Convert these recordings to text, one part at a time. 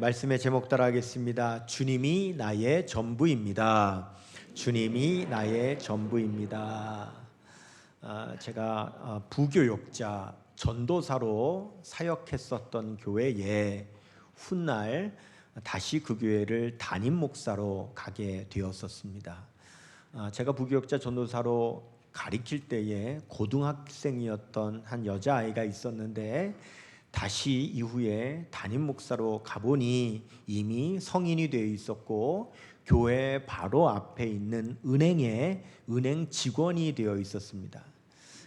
말씀의 제목 따라 하겠습니다. 주님이 나의 전부입니다. 주님이 나의 전부입니다. 아, 제가 아, 부교육자 전도사로 사역했었던 교회에 훗날 다시 그 교회를 담임 목사로 가게 되었었습니다. 아, 제가 부교육자 전도사로 가리킬 때에 고등학생이었던 한 여자 아이가 있었는데 다시 이후에 담임 목사로 가보니 이미 성인이 되어 있었고 교회 바로 앞에 있는 은행에 은행 직원이 되어 있었습니다.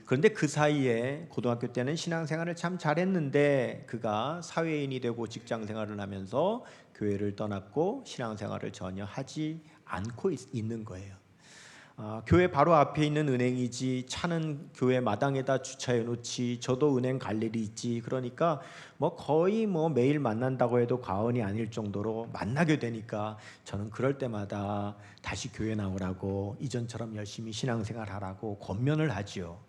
그런데 그 사이에 고등학교 때는 신앙생활을 참 잘했는데 그가 사회인이 되고 직장생활을 하면서 교회를 떠났고 신앙생활을 전혀 하지 않고 있, 는 거예요. 아, 교회 바로 앞에 있는 은행이지 차는 교회 마당에다 주차해 놓지 저도 은행 갈 일이 있지 그러니까 뭐 거의 뭐 매일 만난다고 해도 과언이 아닐 정도로 만나게 되니까 저는 그럴 때마다 다시 교회 나오라고 이전처럼 열심히 신앙생활 하라고 권면을 하지요.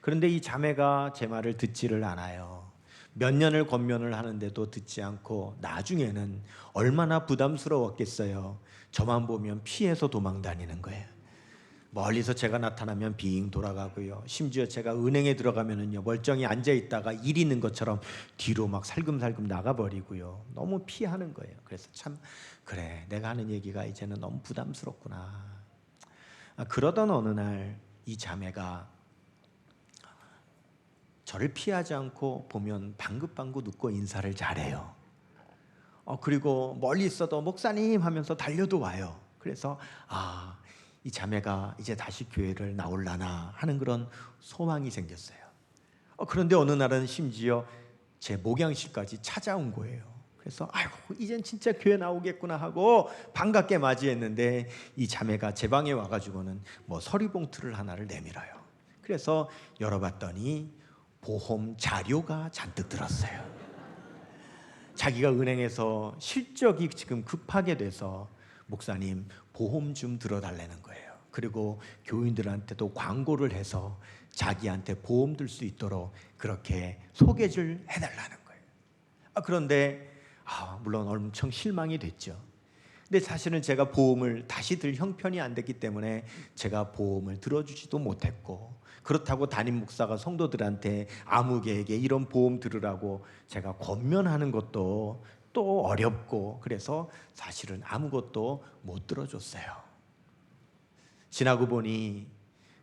그런데 이 자매가 제 말을 듣지를 않아요. 몇 년을 권면을 하는데도 듣지 않고 나중에는 얼마나 부담스러웠겠어요. 저만 보면 피해서 도망 다니는 거예요. 멀리서 제가 나타나면 빙 돌아가고요. 심지어 제가 은행에 들어가면은요 멀쩡히 앉아 있다가 일 있는 것처럼 뒤로 막 살금살금 나가 버리고요. 너무 피하는 거예요. 그래서 참 그래 내가 하는 얘기가 이제는 너무 부담스럽구나. 아, 그러던 어느 날 이 자매가 저를 피하지 않고 보면 방긋방긋 웃고 인사를 잘해요. 어, 그리고 멀리 있어도 목사님 하면서 달려도 와요. 그래서 아, 이 자매가 이제 다시 교회를 나올라나 하는 그런 소망이 생겼어요. 어, 그런데 어느 날은 심지어 제 목양실까지 찾아온 거예요. 그래서 아이고 이젠 진짜 교회 나오겠구나 하고 반갑게 맞이했는데 이 자매가 제 방에 와가지고는 뭐 서리봉투를 하나를 내밀어요. 그래서 열어봤더니 보험 자료가 잔뜩 들었어요. 자기가 은행에서 실적이 지금 급하게 돼서 목사님 보험 좀 들어달라는 거예요. 그리고 교인들한테도 광고를 해서 자기한테 보험 들 수 있도록 그렇게 소개를 해달라는 거예요. 아, 그런데 아, 물론 엄청 실망이 됐죠. 근데 사실은 제가 보험을 다시 들 형편이 안 됐기 때문에 제가 보험을 들어주지도 못했고 그렇다고 담임 목사가 성도들한테 아무개에게 이런 보험 들으라고 제가 권면하는 것도 또 어렵고 그래서 사실은 아무것도 못 들어줬어요. 지나고 보니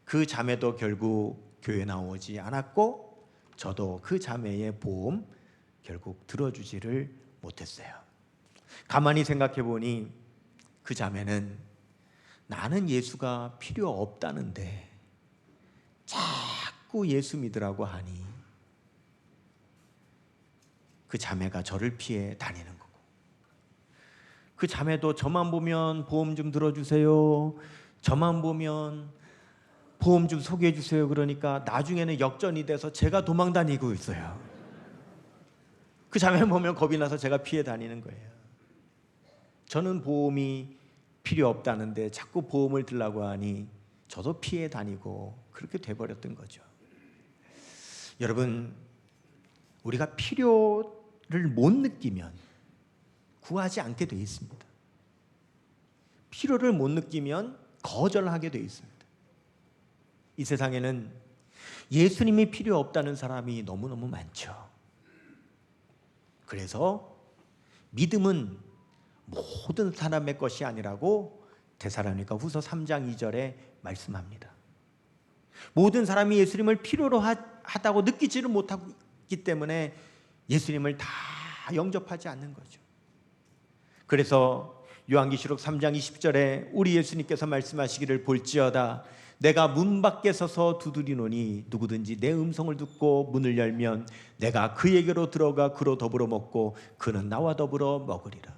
그 자매도 결국 교회 나오지 않았고 저도 그 자매의 보험 결국 들어주지를 못했어요. 가만히 생각해 보니 그 자매는 나는 예수가 필요 없다는데 자꾸 예수 믿으라고 하니 그 자매가 저를 피해 다니는 거고 그 자매도 저만 보면 보험 좀 들어주세요. 저만 보면 보험 좀 소개해 주세요. 그러니까 나중에는 역전이 돼서 제가 도망 다니고 있어요. 그 자매 보면 겁이 나서 제가 피해 다니는 거예요. 저는 보험이 필요 없다는데 자꾸 보험을 들라고 하니 저도 피해 다니고 그렇게 돼버렸던 거죠. 여러분, 우리가 필요를 못 느끼면 구하지 않게 돼 있습니다. 필요를 못 느끼면 거절하게 돼 있습니다. 이 세상에는 예수님이 필요 없다는 사람이 너무너무 많죠. 그래서 믿음은 모든 사람의 것이 아니라고 데살로니가 후서 3장 2절에 말씀합니다. 모든 사람이 예수님을 필요로 하다고 느끼지를 못하기 때문에 예수님을 다 영접하지 않는 거죠. 그래서 요한기시록 3장 20절에 우리 예수님께서 말씀하시기를 볼지어다 내가 문 밖에 서서 두드리노니 누구든지 내 음성을 듣고 문을 열면 내가 그에게로 들어가 그로 더불어 먹고 그는 나와 더불어 먹으리라.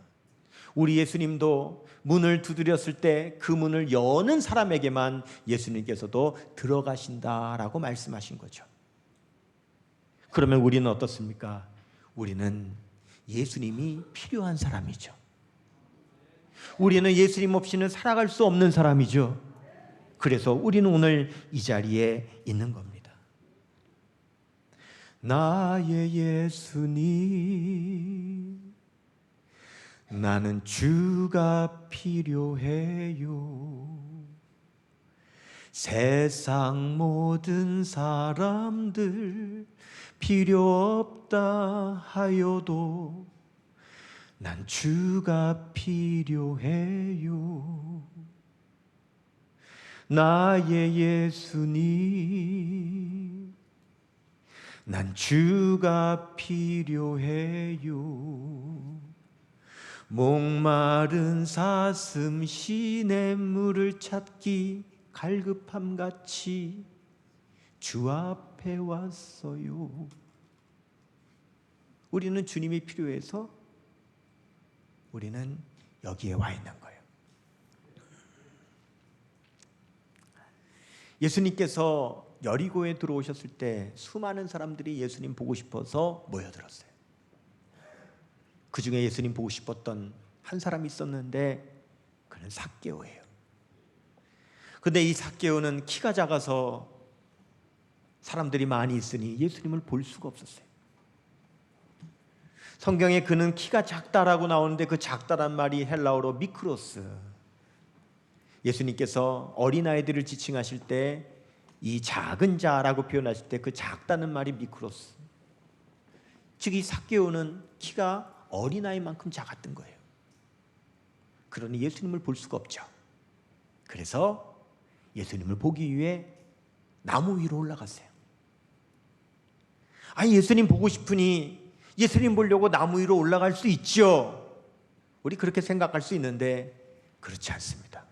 우리 예수님도 문을 두드렸을 때 그 문을 여는 사람에게만 예수님께서도 들어가신다라고 말씀하신 거죠. 그러면 우리는 어떻습니까? 우리는 예수님이 필요한 사람이죠. 우리는 예수님 없이는 살아갈 수 없는 사람이죠. 그래서 우리는 오늘 이 자리에 있는 겁니다. 나의 예수님, 나는 주가 필요해요. 세상 모든 사람들 필요 없다 하여도 난 주가 필요해요. 나의 예수님, 난 주가 필요해요. 목마른 사슴 시냇물을 찾기 갈급함 같이 주 앞에 왔어요. 우리는 주님이 필요해서 우리는 여기에 와 있는 거예요. 예수님께서 여리고에 들어오셨을 때 수많은 사람들이 예수님 보고 싶어서 모여들었어요. 그 중에 예수님 보고 싶었던 한 사람이 있었는데 그는 삭개오예요. 근데 이 삭개오는 키가 작아서 사람들이 많이 있으니 예수님을 볼 수가 없었어요. 성경에 그는 키가 작다라고 나오는데 그 작다란 말이 헬라어로 미크로스. 예수님께서 어린아이들을 지칭하실 때 이 작은 자라고 표현하실 때 그 작다는 말이 미크로스. 즉 이 삭개오는 키가 어린아이만큼 작았던 거예요. 그러니 예수님을 볼 수가 없죠. 그래서 예수님을 보기 위해 나무 위로 올라갔어요. 아니 예수님 보고 싶으니 예수님 보려고 나무 위로 올라갈 수 있죠. 우리 그렇게 생각할 수 있는데 그렇지 않습니다.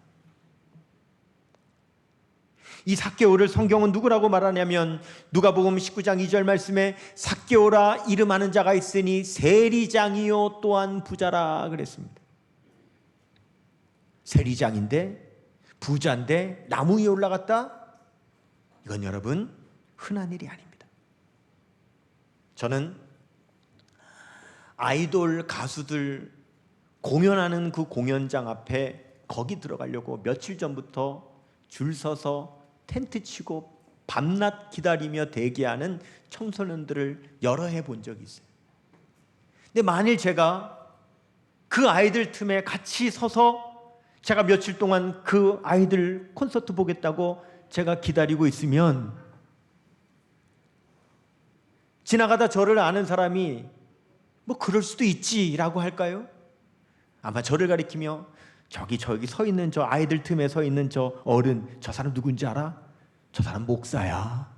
이 삭개오를 성경은 누구라고 말하냐면 누가복음 19장 2절 말씀에 삭개오라 이름하는 자가 있으니 세리장이요 또한 부자라 그랬습니다. 세리장인데 부자인데 나무 위에 올라갔다? 이건 여러분 흔한 일이 아닙니다. 저는 아이돌 가수들 공연하는 그 공연장 앞에 거기 들어가려고 며칠 전부터 줄 서서 텐트 치고 밤낮 기다리며 대기하는 청소년들을 여러 해 본 적이 있어요. 근데 만일 제가 그 아이들 틈에 같이 서서 제가 며칠 동안 그 아이들 콘서트 보겠다고 제가 기다리고 있으면 지나가다 저를 아는 사람이 뭐 그럴 수도 있지라고 할까요? 아마 저를 가리키며 저기 저기 서 있는 저 아이들 틈에 서 있는 저 어른 저 사람 누군지 알아? 저 사람 목사야.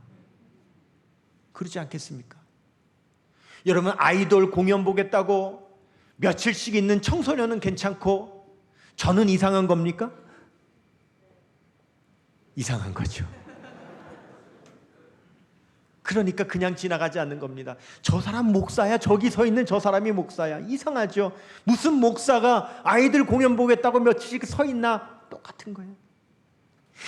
그러지 않겠습니까? 여러분 아이돌 공연 보겠다고 며칠씩 있는 청소년은 괜찮고 저는 이상한 겁니까? 이상한 거죠. 그러니까 그냥 지나가지 않는 겁니다. 저 사람 목사야. 저기 서 있는 저 사람이 목사야. 이상하죠. 무슨 목사가 아이들 공연 보겠다고 며칠씩 서 있나? 똑같은 거예요.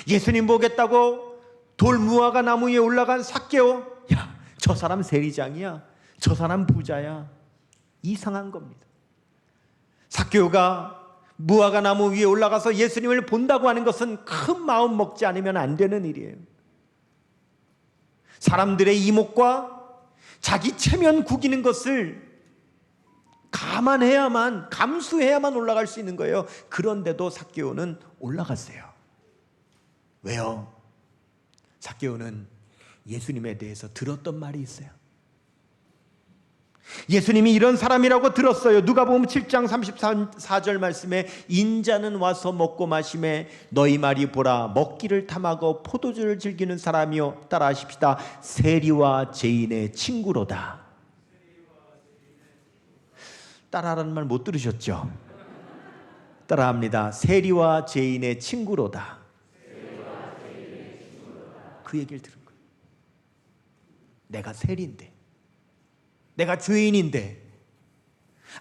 예수님 보겠다고 돌무화과 나무 위에 올라간 삭개오. 야, 저 사람 세리장이야. 저 사람 부자야. 이상한 겁니다. 삭개오가 무화과 나무 위에 올라가서 예수님을 본다고 하는 것은 큰 마음 먹지 않으면 안 되는 일이에요. 사람들의 이목과 자기 체면 구기는 것을 감안해야만 감수해야만 올라갈 수 있는 거예요. 그런데도 삭개오는 올라갔어요. 왜요? 삭개오는 예수님에 대해서 들었던 말이 있어요. 예수님이 이런 사람이라고 들었어요. 누가 보면 7장 34절 말씀에 인자는 와서 먹고 마심에 너희 말이 보라 먹기를 탐하고 포도주를 즐기는 사람이요 따라 하십시다. 세리와 죄인의 친구로다. 따라하라는 말 못 들으셨죠? 따라합니다. 세리와 죄인의 친구로다. 그 얘기를 들은 거예요. 내가 세리인데 내가 죄인인데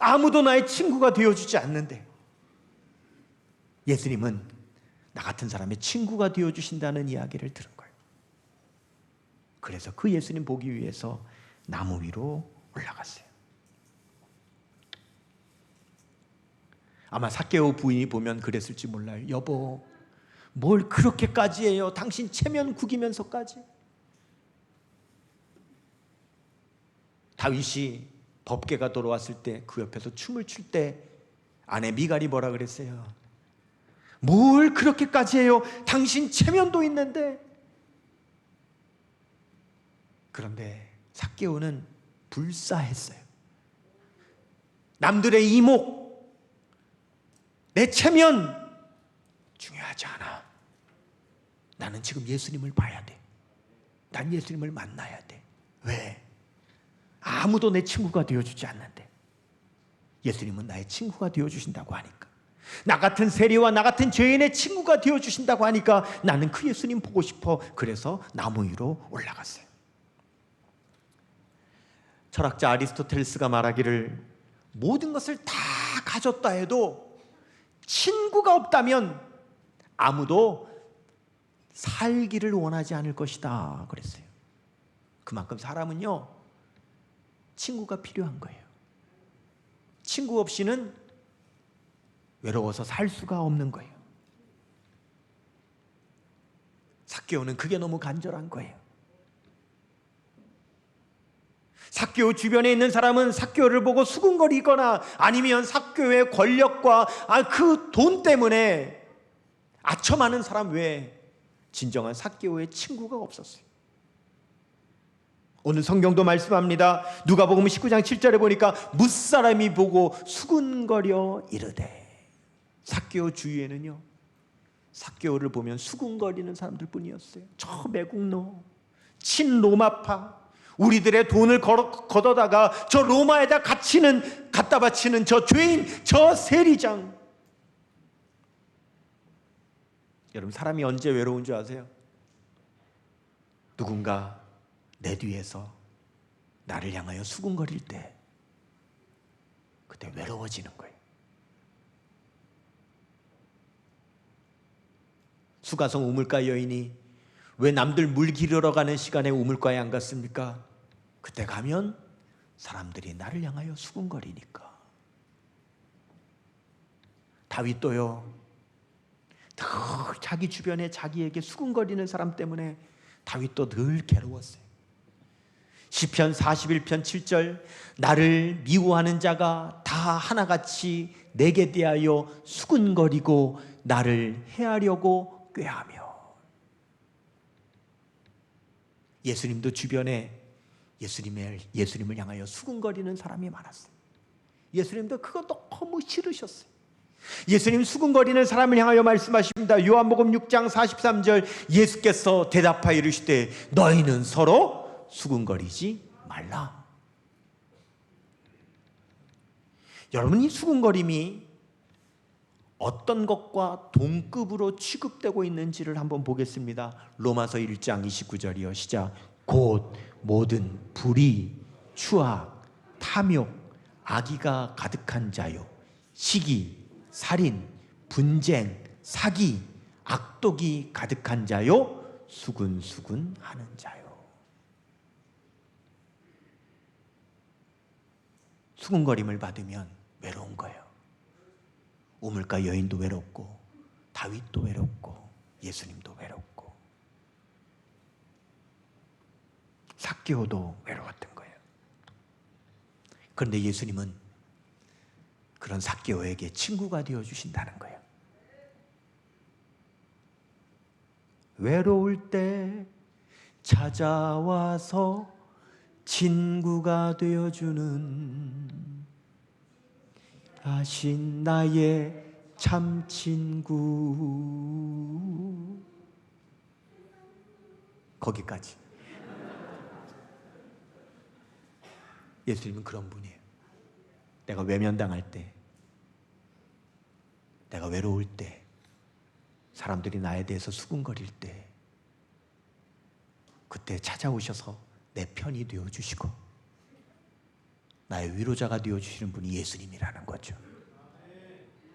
아무도 나의 친구가 되어주지 않는데 예수님은 나 같은 사람의 친구가 되어주신다는 이야기를 들은 거예요. 그래서 그 예수님 보기 위해서 나무 위로 올라갔어요. 아마 사케오 부인이 보면 그랬을지 몰라요. 여보, 뭘 그렇게까지 해요? 당신 체면 구기면서까지? 다윗이 법계가 돌아왔을 때 그 옆에서 춤을 출 때 아내 미갈이 뭐라 그랬어요? 뭘 그렇게까지 해요? 당신 체면도 있는데. 그런데 삭개오는 불사했어요. 남들의 이목, 내 체면 중요하지 않아. 나는 지금 예수님을 봐야 돼. 난 예수님을 만나야 돼. 왜? 아무도 내 친구가 되어주지 않는데. 예수님은 나의 친구가 되어주신다고 하니까. 나 같은 세리와 나 같은 죄인의 친구가 되어주신다고 하니까 나는 그 예수님 보고 싶어. 그래서 나무 위로 올라갔어요. 철학자 아리스토텔레스가 말하기를 모든 것을 다 가졌다 해도 친구가 없다면 아무도 살기를 원하지 않을 것이다 그랬어요. 그만큼 사람은요 친구가 필요한 거예요. 친구 없이는 외로워서 살 수가 없는 거예요. 삭개오는 그게 너무 간절한 거예요. 삭개오 주변에 있는 사람은 삭개오를 보고 수군거리거나 아니면 삭개오의 권력과 아, 그돈 때문에 아첨하는 사람 외에 진정한 삭개오의 친구가 없었어요. 오늘 성경도 말씀합니다. 누가복음 19장 7절에 보니까 무사람이 보고 수군거려 이르되 삭개오 주위에는요. 삭개오를 보면 수군거리는 사람들 뿐이었어요. 저 매국노, 친로마파, 우리들의 돈을 걷어다가 저 로마에다 갇히는 갖다 바치는 저 죄인, 저 세리장. 여러분 사람이 언제 외로운 줄 아세요? 누군가 내 뒤에서 나를 향하여 수군거릴 때 그때 외로워지는 거예요. 수가성 우물가 여인이 왜 남들 물 기르러 가는 시간에 우물가에 안 갔습니까? 그때 가면 사람들이 나를 향하여 수군거리니까. 다윗도요. 늘 자기 주변에 자기에게 수군거리는 사람 때문에 다윗도 늘 괴로웠어요. 시편 41편 7절 나를 미워하는 자가 다 하나같이 내게 대하여 수군거리고 나를 해하려고 꾀하며 예수님도 주변에 예수님을 예수님을 향하여 수군거리는 사람이 많았어요. 예수님도 그거 너무 싫으셨어요. 예수님 수군거리는 사람을 향하여 말씀하십니다. 요한복음 6장 43절 예수께서 대답하여 이르시되 너희는 서로 수군거리지 말라. 여러분 이 수군거림이 어떤 것과 동급으로 취급되고 있는지를 한번 보겠습니다. 로마서 1장 29절이요. 시작. 곧 모든 불의, 추악, 탐욕, 악의가 가득한 자요. 시기, 살인, 분쟁, 사기, 악독이 가득한 자요. 수군수군 하는 자요. 수군거림을 받으면 외로운 거예요. 우물가 여인도 외롭고 다윗도 외롭고 예수님도 외롭고 삭개오도 외로웠던 거예요. 그런데 예수님은 그런 삭개오에게 친구가 되어 주신다는 거예요. 외로울 때 찾아와서 친구가 되어 주는 하신 나의 참 친구 거기까지 예수님은 그런 분이에요. 내가 외면당할 때, 내가 외로울 때, 사람들이 나에 대해서 수군거릴 때, 그때 찾아오셔서 내 편이 되어 주시고 나의 위로자가 되어 주시는 분이 예수님이라는 거죠.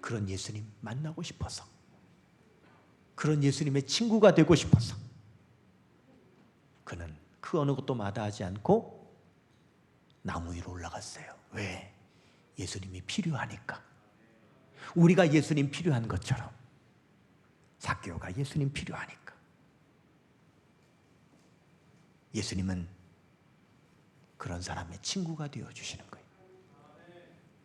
그런 예수님 만나고 싶어서 그런 예수님의 친구가 되고 싶어서 그는 그 어느 것도 마다하지 않고 나무 위로 올라갔어요. 왜? 예수님이 필요하니까. 우리가 예수님 필요한 것처럼 삭개오가 예수님 필요하니까. 예수님은 그런 사람의 친구가 되어 주시는 거예요.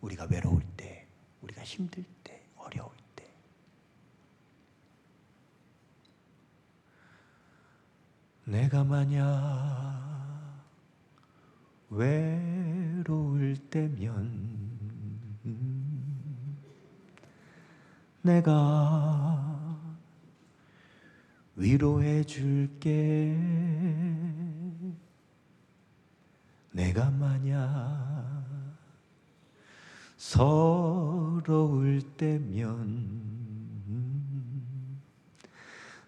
우리가 외로울 때, 우리가 힘들 때, 어려울 때. 내가 만약 외로울 때면 내가 위로해 줄게 내가 만약 서러울 때면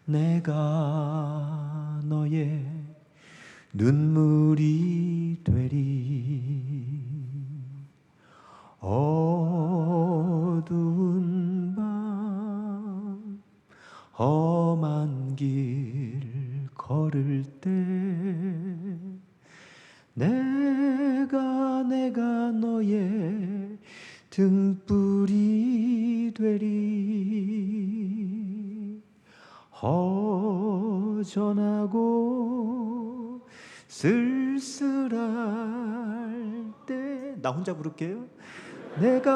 내가 너의 눈물이 혼자 부를게요. 내가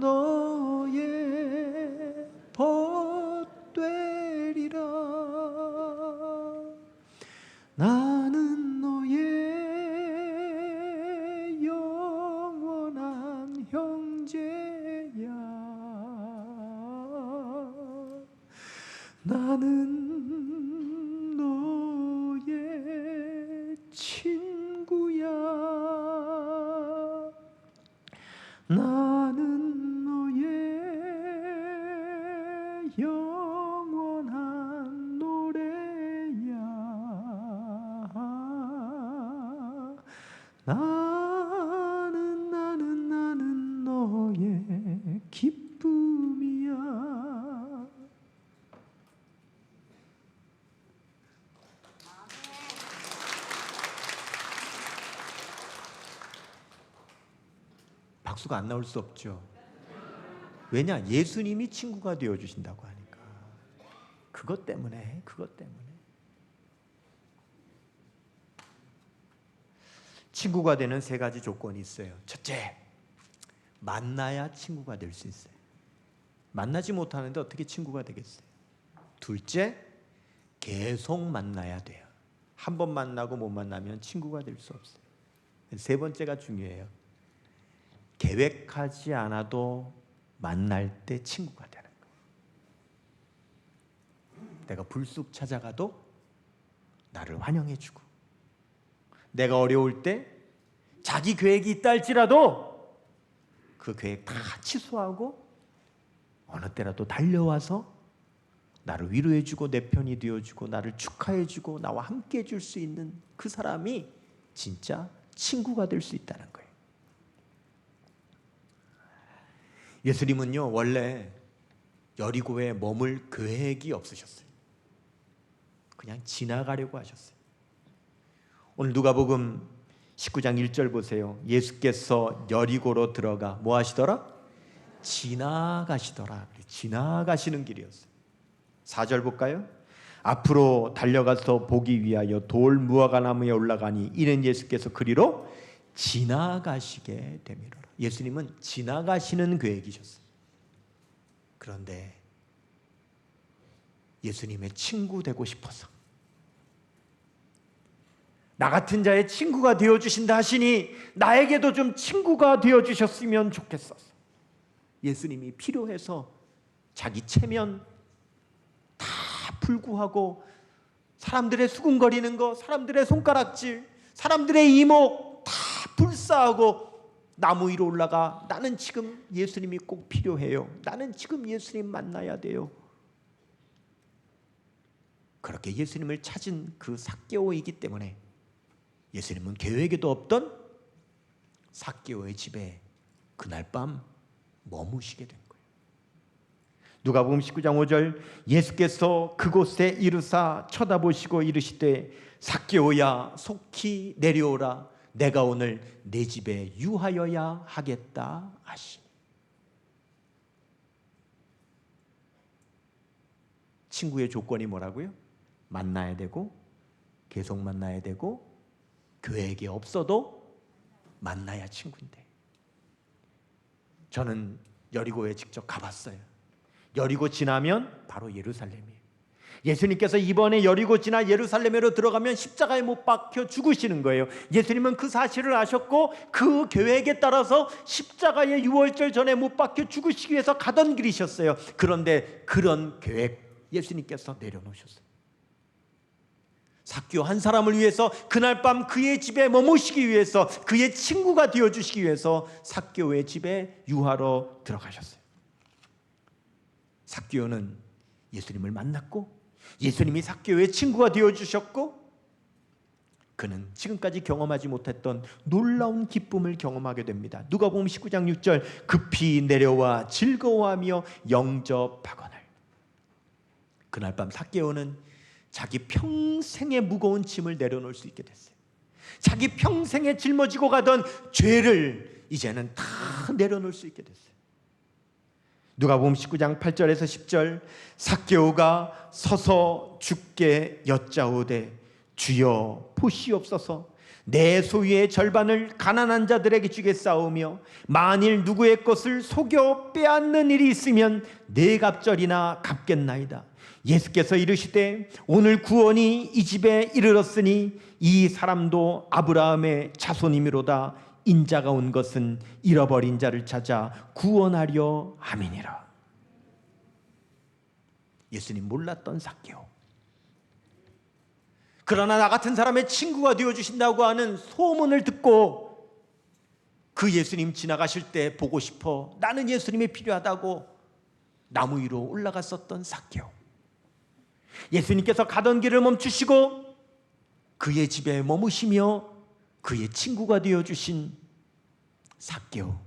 너의 벗되리라. 나는 너의 영원한 형제야. 나는 박수가 안 나올 수 없죠. 왜냐? 예수님이 친구가 되어 주신다고 하니까. 그것 때문에, 그것 때문에. 친구가 되는 세 가지 조건이 있어요. 첫째, 만나야 친구가 될 수 있어요. 만나지 못하는데 어떻게 친구가 되겠어요? 둘째, 계속 만나야 돼요. 한 번 만나고 못 만나면 친구가 될 수 없어요. 세 번째가 중요해요. 계획하지 않아도 만날 때 친구가 되는 거예요. 내가 불쑥 찾아가도 나를 환영해주고, 내가 어려울 때 자기 계획이 있다 할지라도 그 계획 다 취소하고 어느 때라도 달려와서 나를 위로해주고 내 편이 되어주고 나를 축하해주고 나와 함께 해줄 수 있는 그 사람이 진짜 친구가 될 수 있다는 거예요. 예수님은요 원래 여리고에 머물 계획이 없으셨어요. 그냥 지나가려고 하셨어요. 오늘 누가복음 19장 1절 보세요. 예수께서 여리고로 들어가 뭐 하시더라? 지나가시더라. 지나가시는 길이었어요. 4절 볼까요? 앞으로 달려가서 보기 위하여 돌 무화과 나무에 올라가니 이는 예수께서 그리로 지나가시게 되미로라. 예수님은 지나가시는 계획이셨어요. 그런데 예수님의 친구 되고 싶어서 나 같은 자의 친구가 되어 주신다 하시니 나에게도 좀 친구가 되어 주셨으면 좋겠었어. 예수님이 필요해서 자기 체면 다 불구하고 사람들의 수군거리는 거, 사람들의 손가락질, 사람들의 이목 다 불사하고 나무 위로 올라가 나는 지금 예수님이 꼭 필요해요. 나는 지금 예수님 만나야 돼요. 그렇게 예수님을 찾은 그 사개오이기 때문에 예수님은 계획에도 없던 사개오의 집에 그날 밤 머무시게 된 거예요. 누가복음 19장 5절 예수께서 그곳에 이르사 쳐다보시고 이르시되 사개오야 속히 내려오라 내가 오늘 내 집에 유하여야 하겠다 하시니 친구의 조건이 뭐라고요? 만나야 되고 계속 만나야 되고 계획이 없어도 만나야 친구인데 저는 여리고에 직접 가봤어요. 여리고 지나면 바로 예루살렘이에요. 예수님께서 이번에 여리고 지나 예루살렘으로 들어가면 십자가에 못 박혀 죽으시는 거예요. 예수님은 그 사실을 아셨고 그 계획에 따라서 십자가에 유월절 전에 못 박혀 죽으시기 위해서 가던 길이셨어요. 그런데 그런 계획 예수님께서 내려놓으셨어요. 사교 한 사람을 위해서 그날 밤 그의 집에 머무시기 위해서 그의 친구가 되어 주시기 위해서 사교의 집에 유하러 들어가셨어요. 사교는 예수님을 만났고 예수님이 사교의 친구가 되어 주셨고 그는 지금까지 경험하지 못했던 놀라운 기쁨을 경험하게 됩니다. 누가 보면 19장 6절 급히 내려와 즐거워하며 영접하거늘 그날 밤 사개오는 자기 평생의 무거운 짐을 내려놓을 수 있게 됐어요. 자기 평생에 짊어지고 가던 죄를 이제는 다 내려놓을 수 있게 됐어요. 누가 보면 19장 8절에서 10절 삭개오가 서서 죽게 여짜오되 주여 보시옵소서. 내 소유의 절반을 가난한 자들에게 주겠사오며 만일 누구의 것을 속여 빼앗는 일이 있으면 네 갑절이나 갚겠나이다. 예수께서 이르시되 오늘 구원이 이 집에 이르렀으니 이 사람도 아브라함의 자손이미로다 인자가 온 것은 잃어버린 자를 찾아 구원하려 함이니라. 예수님 몰랐던 삭개오. 그러나 나 같은 사람의 친구가 되어 주신다고 하는 소문을 듣고 그 예수님 지나가실 때 보고 싶어 나는 예수님이 필요하다고 나무 위로 올라갔었던 삭개오. 예수님께서 가던 길을 멈추시고 그의 집에 머무시며 그의 친구가 되어 주신 삭개오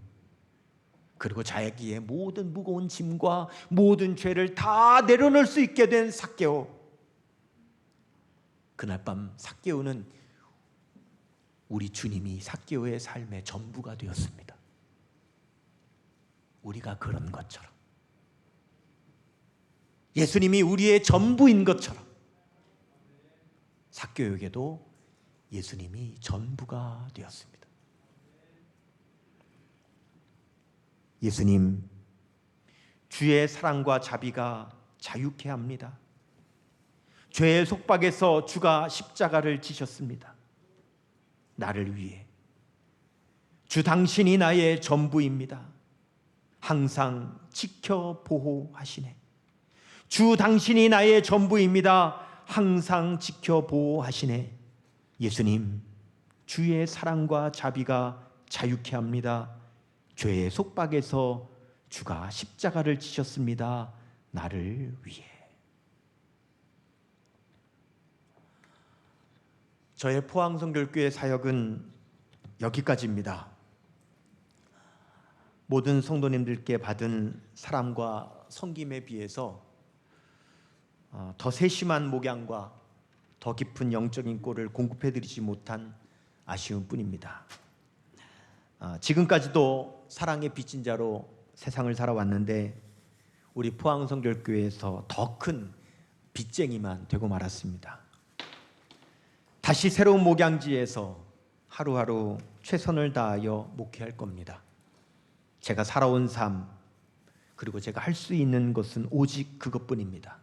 그리고 자기의 모든 무거운 짐과 모든 죄를 다 내려놓을 수 있게 된 삭개오 그날 밤 삭개오는 우리 주님이 삭개오의 삶의 전부가 되었습니다. 우리가 그런 것처럼 예수님이 우리의 전부인 것처럼 삭개오에게도 예수님이 전부가 되었습니다. 예수님 주의 사랑과 자비가 자유케 합니다. 죄의 속박에서 주가 십자가를 지셨습니다. 나를 위해 주 당신이 나의 전부입니다. 항상 지켜 보호하시네. 주 당신이 나의 전부입니다. 항상 지켜 보호하시네. 예수님, 주의 사랑과 자비가 자유케 합니다. 죄의 속박에서 주가 십자가를 지셨습니다. 나를 위해. 저의 포항성결교회 사역은 여기까지입니다. 모든 성도님들께 받은 사랑과 섬김에 비해서 어, 더 세심한 목양과 더 깊은 영적인 꼴을 공급해드리지 못한 아쉬움 뿐입니다. 아, 지금까지도 사랑의 빚진 자로 세상을 살아왔는데 우리 포항성결교회에서 더 큰 빚쟁이만 되고 말았습니다. 다시 새로운 목양지에서 하루하루 최선을 다하여 목회할 겁니다. 제가 살아온 삶 그리고 제가 할 수 있는 것은 오직 그것뿐입니다.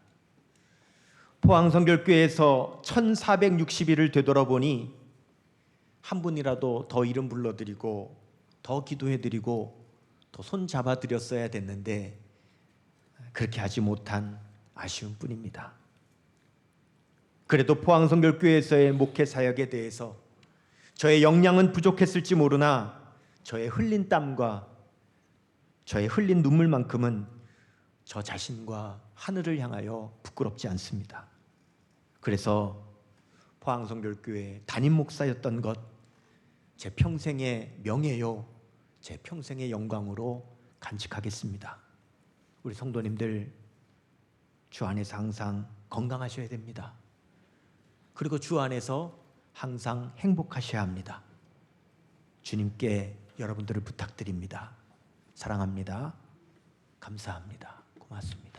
포항성결교회에서 1460일을 되돌아보니 한 분이라도 더 이름 불러드리고 더 기도해드리고 더 손 잡아드렸어야 됐는데 그렇게 하지 못한 아쉬움 뿐입니다. 그래도 포항성결교회에서의 목회 사역에 대해서 저의 역량은 부족했을지 모르나 저의 흘린 땀과 저의 흘린 눈물만큼은 저 자신과 하늘을 향하여 부끄럽지 않습니다. 그래서 포항성결교회 담임 목사였던 것 제 평생의 명예요, 제 평생의 영광으로 간직하겠습니다. 우리 성도님들 주 안에서 항상 건강하셔야 됩니다. 그리고 주 안에서 항상 행복하셔야 합니다. 주님께 여러분들을 부탁드립니다. 사랑합니다. 감사합니다. 고맙습니다.